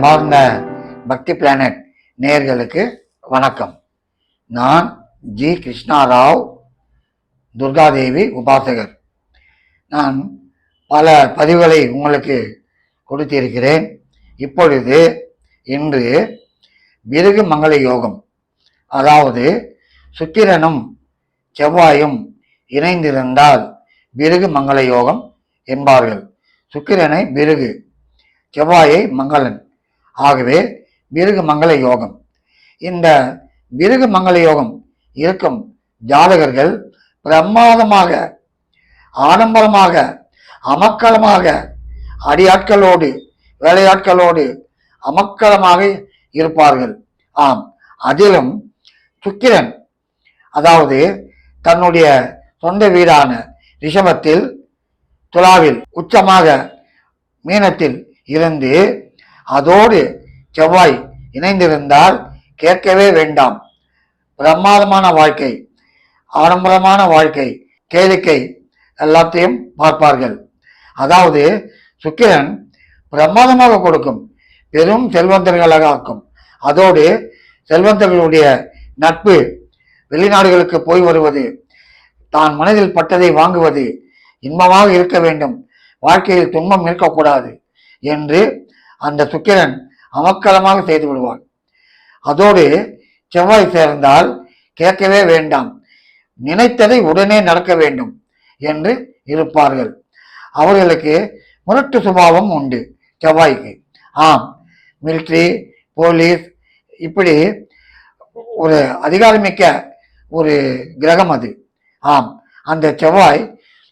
அன்பார்ந்த பக்தி பிளானட் நேர்களுக்கு வணக்கம். நான் ஜி கிருஷ்ணாராவ் துர்காதேவி உபாசகர். நான் பல பதிவுகளை உங்களுக்கு கொடுத்திருக்கிறேன். இப்பொழுது இன்று விருகு மங்கள யோகம் அதாவது சுக்கிரனும் செவ்வாயும் இணைந்திருந்தால் விருகு மங்கள யோகம் என்பார்கள். சுக்கிரனை விருகு செவ்வாயை மங்களன். ஆகவே விருகு மங்கள யோகம். இந்த விருகு மங்கள யோகம் இருக்கும் ஜாதகர்கள் பிரமாதமாக ஆடம்பரமாக அமக்களமாக அடியாட்களோடு வேலையாட்களோடு அமக்களமாக இருப்பார்கள். ஆம் அதிலும் சுக்கிரன் அதாவது தன்னுடைய சொந்த வீடான ரிஷபத்தில் துலாவில் உச்சமாக மீனத்தில் இருந்து அதோடு செவ்வாய் இணைந்திருந்தால் கேட்கவே வேண்டாம். பிரமாதமான வாழ்க்கை ஆடம்பரமான வாழ்க்கை கேளிக்கை எல்லாத்தையும் பார்ப்பார்கள். அதாவது சுக்கிரன் பிரமாதமாக கொடுக்கும் பெரும் செல்வந்தர்களாக ஆக்கும். அதோடு செல்வந்தர்களுடைய நட்பு வெளிநாடுகளுக்கு போய் வருவது தான் மனதில் பட்டதை வாங்குவது இன்பமாக இருக்க வேண்டும் வாழ்க்கையில் துன்பம் இருக்கக்கூடாது என்று அந்த சுக்கிரன் அமக்கலமாக செய்து விடுவான் அதோடு செவ்வாய் சேர்ந்தால் கேட்கவே வேண்டாம். நினைத்ததை உடனே நடக்க வேண்டும் என்று இருப்பார்கள். அவர்களுக்கு முரட்டு சுபாவம் உண்டு செவ்வாய்க்கு. ஆம் மிலிட்ரி போலீஸ் இப்படி ஒரு அதிகாரமிக்க ஒரு கிரகம் அது. ஆம் அந்த செவ்வாய்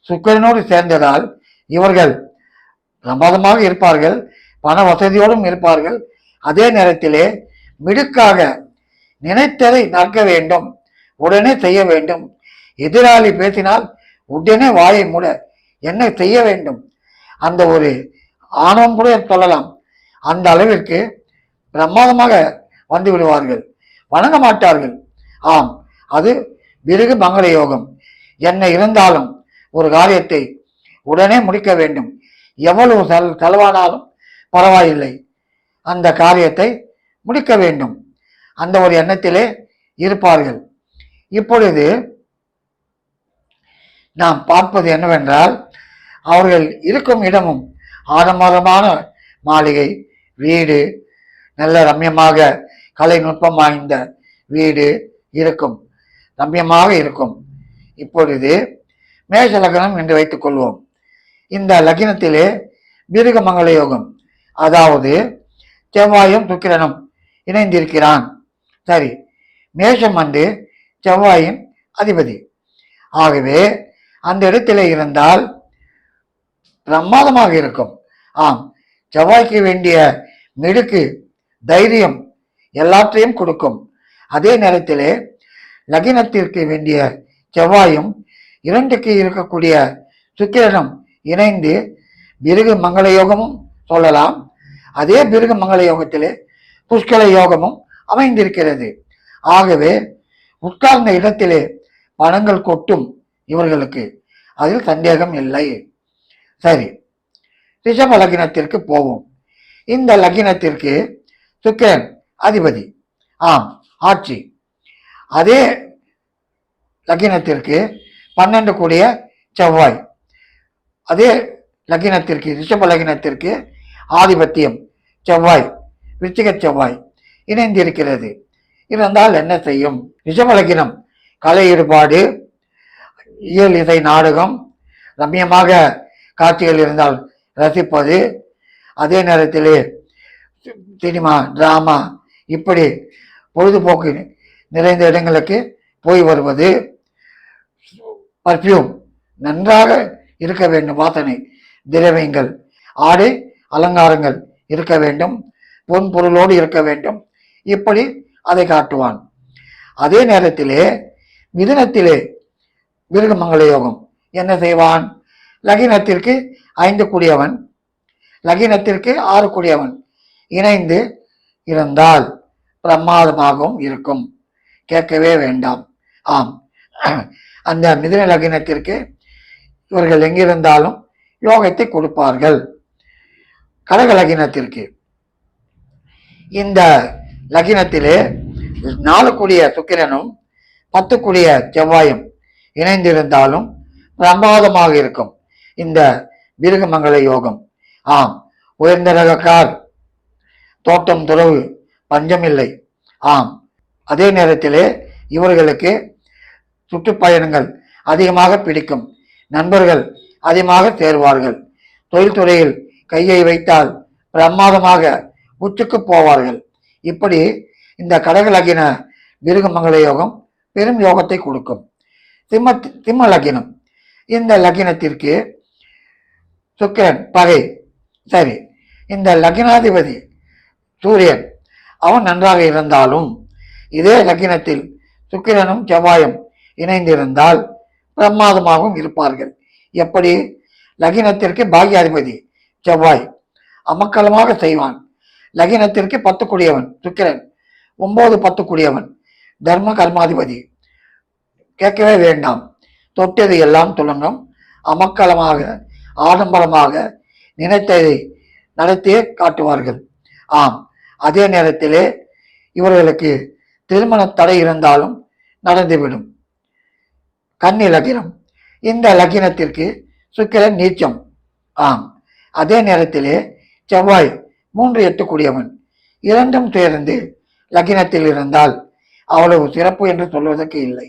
சுக்கிரனோடு சேர்ந்ததால் இவர்கள் பிரமாதமாக இருப்பார்கள். பண வசதியோடும் இருப்பார்கள். அதே நேரத்திலே மிடுக்காக நினைத்ததை நடக்க வேண்டும். உடனே செய்ய வேண்டும். எதிராளி பேசினால் உடனே வாயை மூட. என்ன செய்ய வேண்டும்? அந்த ஒரு ஆணவம் கூட சொல்லலாம். அந்த அளவிற்கு பிரமாதமாக வந்து விடுவார்கள். வணங்க மாட்டார்கள். ஆம் அது விருகு மங்கள யோகம். என்ன இருந்தாலும் ஒரு காரியத்தை உடனே முடிக்க வேண்டும். எவ்வளவு செல் செலவானாலும் பரவாயில்லை. அந்த காரியத்தை முடிக்க வேண்டும். அந்த ஒரு எண்ணத்திலே இருப்பார்கள். இப்பொழுது நாம் பார்ப்பது என்னவென்றால் அவர்கள் இருக்கும் இடமும் ஆடம்பரமான மாளிகை வீடு நல்ல ரம்யமாக கலை நுட்பம் வாய்ந்த வீடு இருக்கும். ரம்யமாக இருக்கும். இப்பொழுது மேஷ லக்னம் என்று வைத்துக் கொள்வோம். இந்த லக்னத்திலே மிருகமங்கள யோகம் அதாவது செவ்வாயும் சுக்கிரனும் இணைந்திருக்கிறான். சரி மேஷம் வந்து செவ்வாயின் அதிபதி. ஆகவே அந்த இடத்தில் இருந்தால் பிரமாதமாக இருக்கும். ஆம் செவ்வாய்க்கு வேண்டிய மிடுக்கு தைரியம் எல்லாற்றையும் கொடுக்கும். அதே நேரத்திலே லகினத்திற்கு வேண்டிய செவ்வாயும் இரண்டுக்கு இருக்கக்கூடிய சுக்கிரனும் இணைந்து பிருகு மங்கள யோகமும் சொல்லலாம். அதே பிருக மங்கள யோகத்திலே புஷ்கல யோகமும் அமைந்திருக்கிறது. ஆகவே உட்கார்ந்த இடத்திலே பணங்கள் கொட்டும் இவர்களுக்கு அதில் சந்தேகம் இல்லை. சரி ரிஷப லக்னத்திற்கு போவோம். இந்த லக்னத்திற்கு சுக்கிரன் அதிபதி. ஆம் ஆட்சி. அதே லக்னத்திற்கு பன்னெண்டு கூடிய செவ்வாய். அதே லக்னத்திற்கு ரிஷப லக்னத்திற்கு ஆதிபத்தியம் செவ்வாய் விருச்சிக செவ்வாய் இணைந்திருக்கிறது. இருந்தால் என்ன செய்யும்? நிஜமலகினம் கலை ஈடுபாடு இயல் இசை நாடகம் ரம்யமாக காட்சிகள் இருந்தால் ரசிப்பது. அதே நேரத்திலே சினிமா டிராமா இப்படி பொழுதுபோக்கு நிறைந்த இடங்களுக்கு போய் வருவது. பர்ஃப்யூம் நன்றாக இருக்க வேண்டும் வாசனை திரவியங்கள். ஆடை அலங்காரங்கள் இருக்க வேண்டும் பொன் பொருளோடு இருக்க வேண்டும். இப்படி அதை காட்டுவான். அதே நேரத்திலே மிதுனத்திலே மிருகமங்கள யோகம் என்ன செய்வான்? லகினத்திற்கு ஐந்து கூடியவன் லகினத்திற்கு ஆறு கூடியவன் இணைந்து இருந்தால் பிரமாதமாகவும் இருக்கும். கேட்கவே வேண்டாம். ஆம். அந்த மிதுன லகினத்திற்கு இவர்கள் எங்கிருந்தாலும் யோகத்தை கொடுப்பார்கள். கடக லகினத்திற்கு. இந்த லக்கினத்திலே கூடிய சுக்கிரனும் பத்துக்குடிய செவ்வாயும் இணைந்திருந்தாலும் பிரமாதமாக இருக்கும். இந்த விருகமங்கல யோகம். ஆம் உயர்ந்த ரக கார் தோட்டம் துறவு பஞ்சமில்லை. ஆம் அதே நேரத்திலே இவர்களுக்கு சுற்றுப்பயணங்கள் அதிகமாக பிடிக்கும். நண்பர்கள் அதிகமாக சேர்வார்கள். தொழில்துறையில் கையை வைத்தால் பிரமாதமாக உச்சுக்கு போவார்கள். இப்படி இந்த கடகலகின விருகமங்கல யோகம் பெரும் யோகத்தை கொடுக்கும். சிம்ம சிம்ம லக்கினம் இந்த லக்கினத்திற்கு சுக்கிரன் பகை சரி இந்த லக்கினாதிபதி சூரியன் அவன் நன்றாக இருந்தாலும் இதே லக்கினத்தில் சுக்கிரனும் செவ்வாயும் இணைந்திருந்தால் பிரமாதமாகவும் இருப்பார்கள். எப்படி? லகினத்திற்கு பாக்யாதிபதி செவ்வாய். அமக்கலமாக செய்வான். லகினத்திற்கு பத்து குடியவன் சுக்கிரன். ஒன்பது பத்து குடியவன் தர்ம கர்மாதிபதி. கேட்கவே வேண்டாம். தொட்டது எல்லாம் துலங்கும். அமக்கலமாக ஆடம்பரமாக நினைத்ததை நடத்தியே காட்டுவார்கள். ஆம் அதே நேரத்திலே இவர்களுக்கு திருமண தடை இருந்தாலும் நடந்துவிடும். கன்னி லக்கினம் இந்த லக்கினத்திற்கு சுக்கிரன் நீச்சம். ஆம் அதே நேரத்திலே செவ்வாய் மூன்று எட்டுக்குடியவன். இரண்டும் சேர்ந்து லக்கினத்தில் இருந்தால் அவ்வளவு சிறப்பு என்று சொல்வதற்கு இல்லை.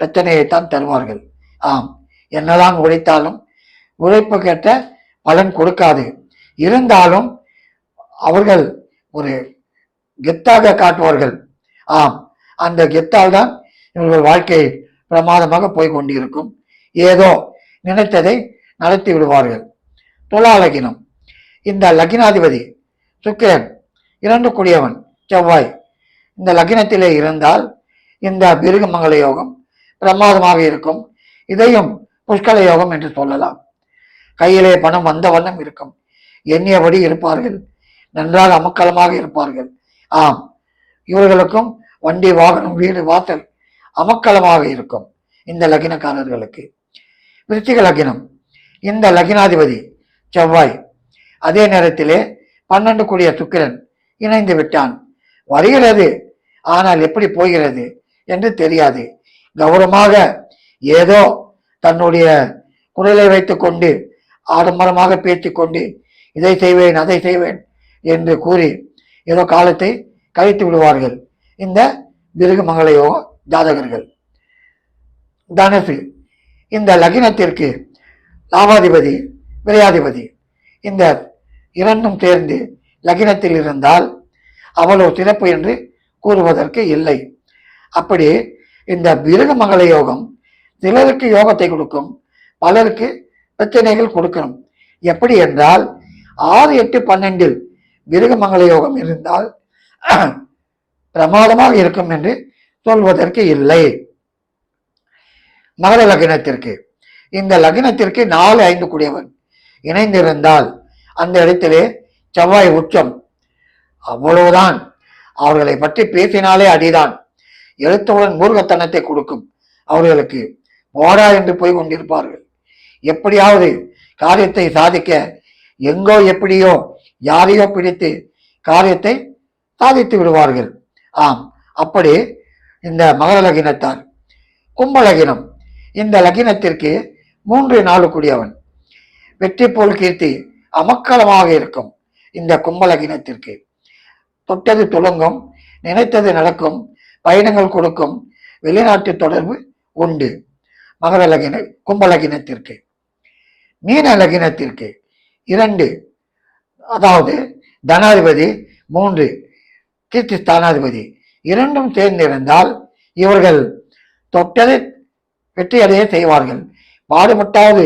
பிரச்சனையைத்தான் தருவார்கள். ஆம் என்னதான் உழைத்தாலும் உழைப்பு கேட்ட பலன் கொடுக்காது. இருந்தாலும் அவர்கள் ஒரு கெத்தாக காட்டுவார்கள். ஆம் அந்த கெத்தால் தான் இவர்கள் வாழ்க்கை பிரமாதமாக போய் கொண்டிருக்கும். ஏதோ நினைத்ததை நடத்தி விடுவார்கள். துலா லக்கினம் இந்த லக்கினாதிபதி சுக்கிரன் இரண்டு குடியவன் செவ்வாய். இந்த லக்கினத்திலே இருந்தால் இந்த பிருகமங்கல யோகம் பிரமாதமாக இருக்கும். இதையும் புஷ்கல யோகம் என்று சொல்லலாம். கையிலே பணம் வந்த வண்ணம் இருக்கும். எண்ணியபடி இருப்பார்கள். நன்றாக அமக்கலமாக இருப்பார்கள். ஆம் இவர்களுக்கும் வண்டி வாகனம் வீடு வாசல் அமக்கலமாக இருக்கும். இந்த லக்கினக்காரர்களுக்கு விருச்சிக லக்கினம் இந்த லக்கினாதிபதி செவ்வாய். அதே நேரத்திலே பன்னெண்டு கூடிய சுக்கிரன் இணைந்து விட்டான். வருகிறது. ஆனால் எப்படி போகிறது என்று தெரியாது. கௌரவமாக ஏதோ தன்னுடைய குரலை வைத்துக்கொண்டு ஆடம்பரமாக பேசிக்கொண்டு இதை செய்வேன் அதை செய்வேன் என்று கூறி ஏதோ காலத்தை கழித்து விடுவார்கள் இந்த மிருகமங்களையோ ஜாதகர்கள். தனுசு. இந்த லக்னத்திற்கு லாபாதிபதி விரையாதிபதி. இந்த இரண்டும் சேர்ந்து லக்னத்தில் இருந்தால் அவ்வளவு சிறப்பு என்று கூறுவதற்கு இல்லை. அப்படி இந்த மிருகமங்கல யோகம் சிலருக்கு யோகத்தை கொடுக்கும் பலருக்கு பிரச்சனைகள் கொடுக்கணும். எப்படி என்றால் ஆறு எட்டு பன்னெண்டில் மிருகமங்கல யோகம் இருந்தால் பிரமாதமாக இருக்கும் என்று சொல்வதற்கு இல்லை. மகர லக்னத்திற்கு. இந்த லக்னத்திற்கு நாலு ஐந்து கூடியவன். இணைந்திருந்தால் அந்த இடத்திலே செவ்வாய் உச்சம். அவ்வளவுதான். அவர்களை பற்றி பேசினாலே அடிதான். எழுத்துடன் மூர்கத்தனத்தை கொடுக்கும். அவர்களுக்கு போடா என்று போய் கொண்டிருப்பார்கள். எப்படியாவது காரியத்தை சாதிக்க எங்கோ எப்படியோ யாரையோ பிடித்து காரியத்தை சாதித்து விடுவார்கள். ஆம் அப்படி இந்த மகர லகினத்தார். கும்ப லகினம். இந்த லகினத்திற்கு மூன்று நாலு கூடியவன் வெற்றி போல் கீர்த்தி அமக்கலமாக இருக்கும் இந்த கும்பலகினத்திற்கு தொட்டது துளங்கும் நினைத்தது நடக்கும் பயணங்கள் கொடுக்கும் வெளிநாட்டு தொடர்பு உண்டு. மகரலகின கும்பலகினத்திற்கு மீனலகினத்திற்கு இரண்டு அதாவது தனாதிபதி. மூன்று கீர்த்தி ஸ்தானாதிபதி. இரண்டும் சேர்ந்திருந்தால் இவர்கள் தொட்டதை வெற்றியடைய செய்வார்கள். பாடுபட்டாவது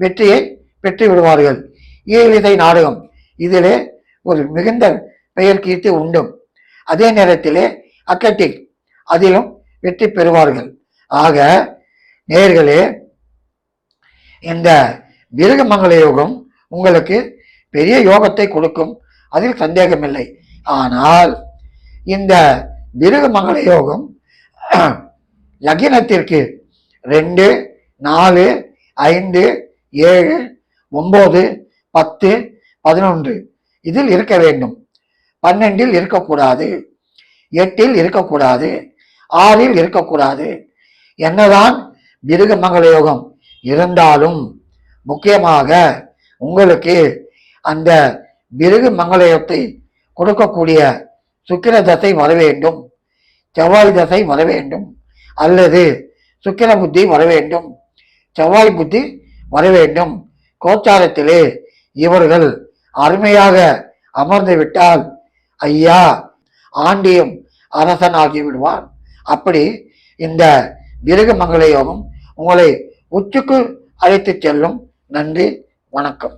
வெற்றியை பெற்று விடுவார்கள். ஈழிசை நாடகம். இதிலே ஒரு மிகுந்த பெயர் கீர்த்தி உண்டும். அதே நேரத்திலே அத்லட்டிக் அதிலும் வெற்றி பெறுவார்கள். ஆக நேர்களே இந்த மிருகமங்கல யோகம் உங்களுக்கு பெரிய யோகத்தை கொடுக்கும். அதில் சந்தேகமில்லை. ஆனால் இந்த மிருகமங்கல யோகம் லகினத்திற்கு ரெண்டு நாலு ஐந்து ஏழு ஒன்பது பத்து பதினொன்று. இதில் இருக்க வேண்டும். பன்னெண்டில் இருக்கக்கூடாது. எட்டில் இருக்கக்கூடாது. ஆறில் இருக்கக்கூடாது. என்னதான் மிருகமங்கள யோகம் இருந்தாலும் முக்கியமாக உங்களுக்கு அந்த மிருக மங்களயத்தை கொடுக்கக்கூடிய சுக்கிர தசை வர வேண்டும். செவ்வாய் தசை வர வேண்டும். அல்லது சுக்கிர புத்தி வர வேண்டும். செவ்வாய் புத்தி வர வேண்டும். கோச்சாரத்திலே இவர்கள் அருமையாக அமர்ந்து விட்டால் ஐயா ஆண்டியும் அரசனாகி விடுவான். அப்படி இந்த மிருகமங்கல யோகம் உங்களை உச்சுக்கு அழைத்து செல்லும். நன்றி வணக்கம்.